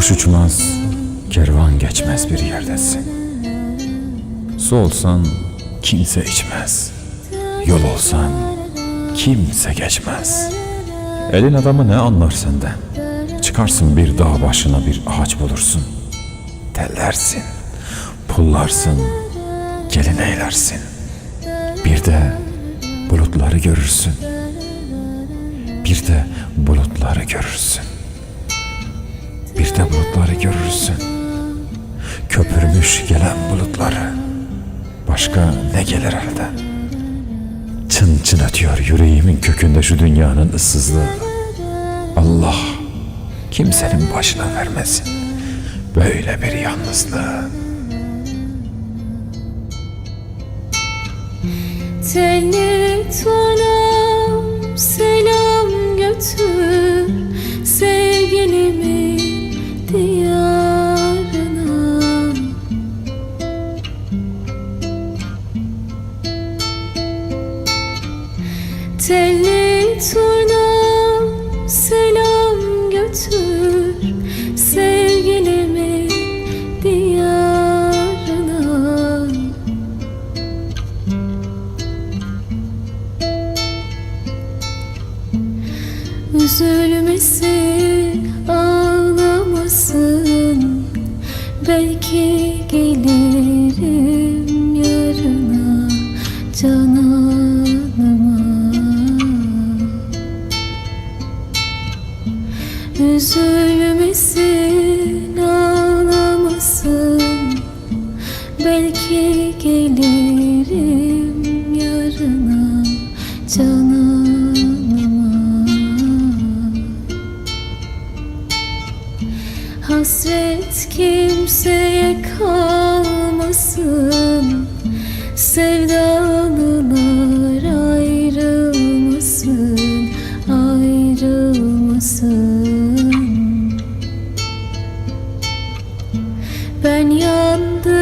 Kuş uçmaz, kervan geçmez bir yerdesin. Su olsan kimse içmez. Yol olsan kimse geçmez. Elin adamı ne anlar senden? Çıkarsın bir dağ başına bir ağaç bulursun. Tellersin, pullarsın, gelin eylersin. Bir de bulutları görürsün. Bir de bulutları görürsün. Bir de bulutları görürsün. Köpürmüş gelen bulutları. Başka ne gelir elden? Çın çın ötüyor yüreğimin kökünde şu dünyanın ıssızlığı. Allah kimsenin başına vermesin böyle bir yalnızlığı. Tuanam Telli turnam selam götür sevgilimin diyarına. Üzülmesin, Üzülmesin, ağlamasın Belki gelirim yarına cananıma. Hasret kimseye kalmasın Ben yandım.